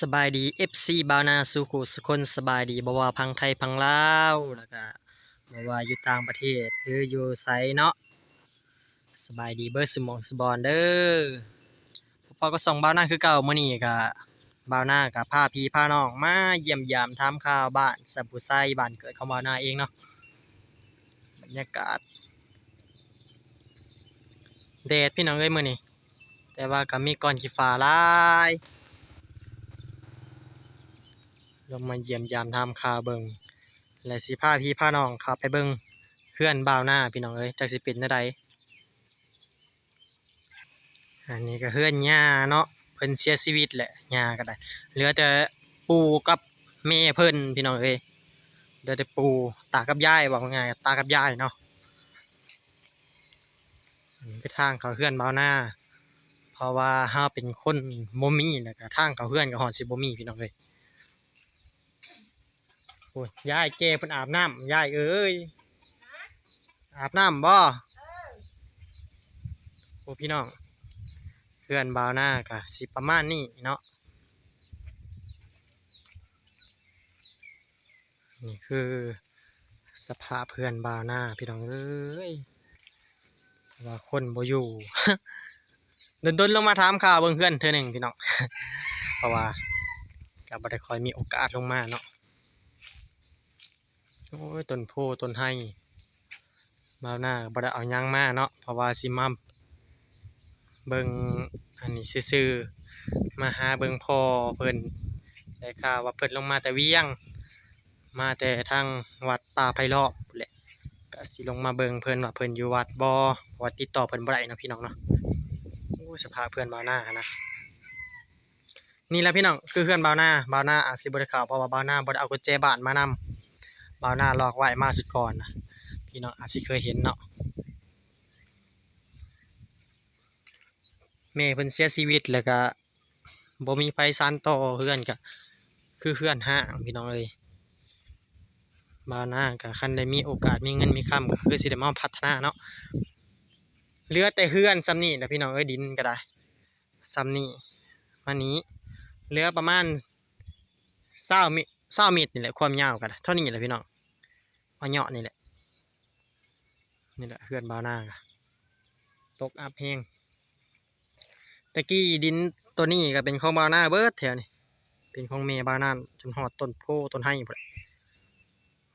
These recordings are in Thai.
สบายดี FC บาวนาสุขุสุคนสบายดีบ่ว่าพังไทยพังลาวแล้วก็บ่ว่าอยู่ต่างประเทศหรืออยู่ไสเนาะสบายดีเบิดสมองสบอนเด้อพอก็ส่งบาวนาคือเก่าเมื้อนี้ก็บาวนาก็พาพี่พาน้องมาเยี่ยมยามถามข่าวบ้านสัมปุไซบ้านเกิดของบาวนาเองเนาะบรรยากาศแดดพี่น้องเอ้ยมื้อนี้แต่ว่าก็มีก้อนขี้ฟ้าลาย ลงมาเยี่ยมยามทำข่าเบิงและสิพาพี่พาน้องขับไปเบิงเพื่อนบ่าวหน้าพี่น้องเอ้ยจักสิป็นได้อันนี้ก็เพื่อนย่าเนาะเพิ่นเสียชีวิตแหละย่าก็ได้เหลือแต่ปูกับแม่เพิ่นพี่น้องเอ้ยเหลือแต่ปู่ตากับย่ายบอกง่ายๆตากับย่ายเนาะอันนี้คือทางเขาเพื่อนบ่าวหน้า เพราะว่าเฮาเป็นคนบ่มีแล้วก็ทางเขาเพื่อนก็ฮอดสิบ่มีพี่น้องเอ้ย โอ้ยยายแกเพิ่นอาบน้ำยายเอ้ยอาบน้ำบ่โอ้พี่น้องเพื่อนบ่าวหน้ากะสิประมาณนี้เนาะนี่คือสภาพเพื่อนบ่าวหน้าพี่น้องเอ้ยว่าคนบ่อยู่ดนๆลงมาถามข่าวเบิ่งเพื่อนเธอหนึ่งพี่น้องเพราะว่าก็บ่ได้ค่อยมีโอกาสลงมาเนาะ โอ้ยต้นโพต้นไห้มาหน้าบ่ได้เอายังมาเนาะเพราะว่าสิมาเบิ่งอันนี้ซื่อๆมาหาเบิ่งพ่อเพิ่นได้ข่าวว่าเพิ่นลงมาแต่เวียง มาแต่ทางวัดป่าไผ่รอบแหละก็สิลงมาเบิ่งเพิ่นว่าเพิ่นอยู่วัดบ่วัดติดต่อเพิ่นบ่ได้นะพี่น้องเนาะโอ้สภาพเพื่อนบ่าวหน้านะนี่แหละพี่น้องคือเพื่อนบ่าวหน้าบ่าวหน้าอาจสิบ่ได้ข้าเพราะว่าบ่าวหน้าบ่ได้เอากุญแจบ้านมานำ บ่าวหน้าลอกไว้มาสุดก่อนนะพี่น้องอาจสิเคยเห็นเนาะแม่เพิ่นเสียชีวิตแล้วก็บ่มีไฟสานต่อเฮือนก็คือเฮือนห้างพี่น้องเอ้ยบ่าวหน้าก็คันได้มีโอกาสมีเงินมีคำก็คือสิได้มาพัฒนาเนาะเหลือแต่เฮือนซ้ำนี้นะพี่น้องเอ้ยดินก็ได้ซ้ำนี้มานี้เหลือประมาณ20มิ20เมตรนี่แหละความยาวก็ได้เท่านี้แหละพี่น้อง เอาเหาะนี่แหละ นี่แหละเพื่อนบาวนาตกอับแห้งตะกี้ดินตัวนี้ก็เป็นของบาวนาเบิดแถวนี่เป็นของเมบาวนาจนหอดต้นโพต้นไห้พุ่นแหละ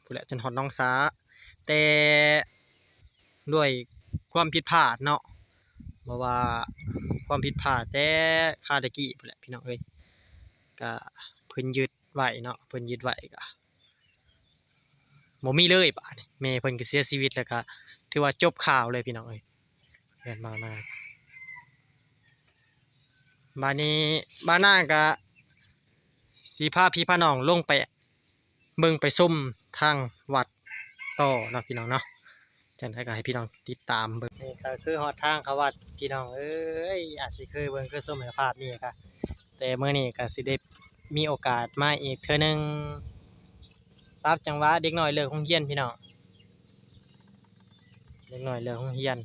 พุ่นแหละจนหอดน้องสาแต่ด้วยความผิดพลาดเนาะเพราะว่าความผิดพลาดแต่คาตะกี้พุ่นแหละพี่น้องเอ้ยก็เพิ่นยึดไหวเนาะเพิ่นยึดไหวก็ บ่มีเลยบาดนี้แม่เพิ่นก็เสียชีวิตแล้วก็ถือว่าจบข่าวเลยพี่น้องเอ้ยเรียนมาน้าบาดนี้บาหน้าก็สิพาพี่พาน้องลงไปเบิ่งไปส้มทางวัดต่อเนาะพี่น้องเนาะจังไดก็ให้พี่น้องติดตามเบิ่งนี่ก็คือฮอดทางเขาวัดพี่น้องเอ้ยอาจสิเคยเบิ่งคือส้มในภาพนี้ก็แต่เมื้อนี้ก็สิได้มีโอกาสมาอีกเทื่อนึง ปรับจังหวะเด็กน้อยเลิกโรงเรียนพี่น้องเด็กน้อยเลิกโรงเรียน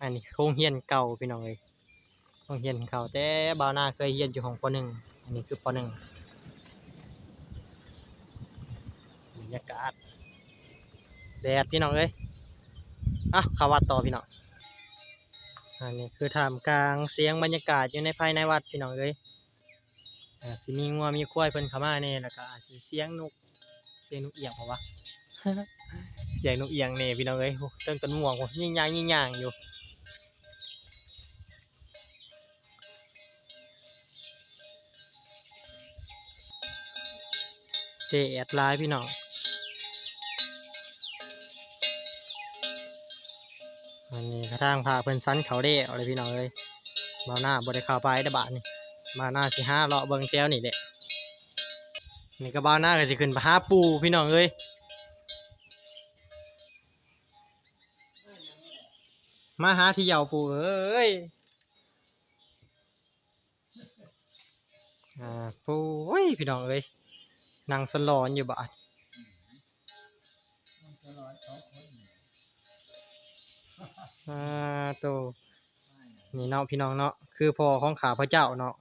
อันนี้โรงเรียนเก่าพี่น้องเอ้ยโรงเรียนเก่าแต่บ่าวนาเคยเรียนอยู่ของปหนึ่งอันนี้คือปหนึ่งบรรยากาศแดดพี่น้องเอ้ยอะเขาวัดต่อพี่น้องอันนี้คือท่ามกลางเสียงบรรยากาศอยู่ในภายในวัดพี่น้องเอ้ย อ่าสิมีงัวมีควายเพิ่นเข้ามาแน่แล้วก็อาจสิเสียงนกเสียงนกเอียงเพราะว่า เสียงนกเอียงแน่พี่น้องเอ้ยโอ้ต้นต้นม่วงโอ้ยิ่งยางยิ่งยางอยู่เจแอดไลน์พี่น้องอันนี้กระทางพาเพิ่นสันเขาเด้เอาเลยพี่น้องเอ้ยมาหน้าบ่ได้ข้าไปได้บาดนี่ มาหน้าสิห้าเลาะเบิงแถวนี่แหละนี่ก็บ้าหน้าก็สิขึ้นไปหาปูพี่น้องเอ้ยมาหาที่เหยาปูเอ้ยอ่าปูเอ้ยพี่น้องเอ้ยนั่งสลอนอยู่บ้าดอ่าโตนี่เนาะพี่น้องเนาะคือพ่อของขาพระเจ้าเนาะ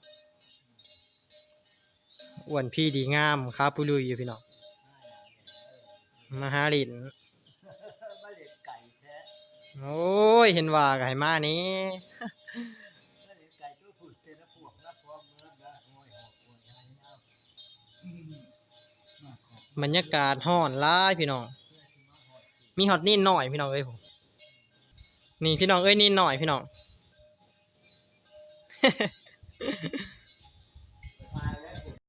อ้วนพี่ดีงามครับผู้ลุยอยู่พี่น้องมาหาลินมาเล่นไก่แท้โอ้ยเห็นว่าก็ให้มานี้มาเล่นไก่ตัวผุดเจนะพวกนะพร้อมเมื่อนะโอ้ยหอกโอ้ยอะไรนะอืมมาขอบบรรยากาศฮ้อนหลายพี่น้องเพื่อนที่มาหอดสิมีฮอตนี่หน่อยพี่น้องเอ้ยผมนี่พี่น้องเอ้ยนี่หน่อยพี่น้อง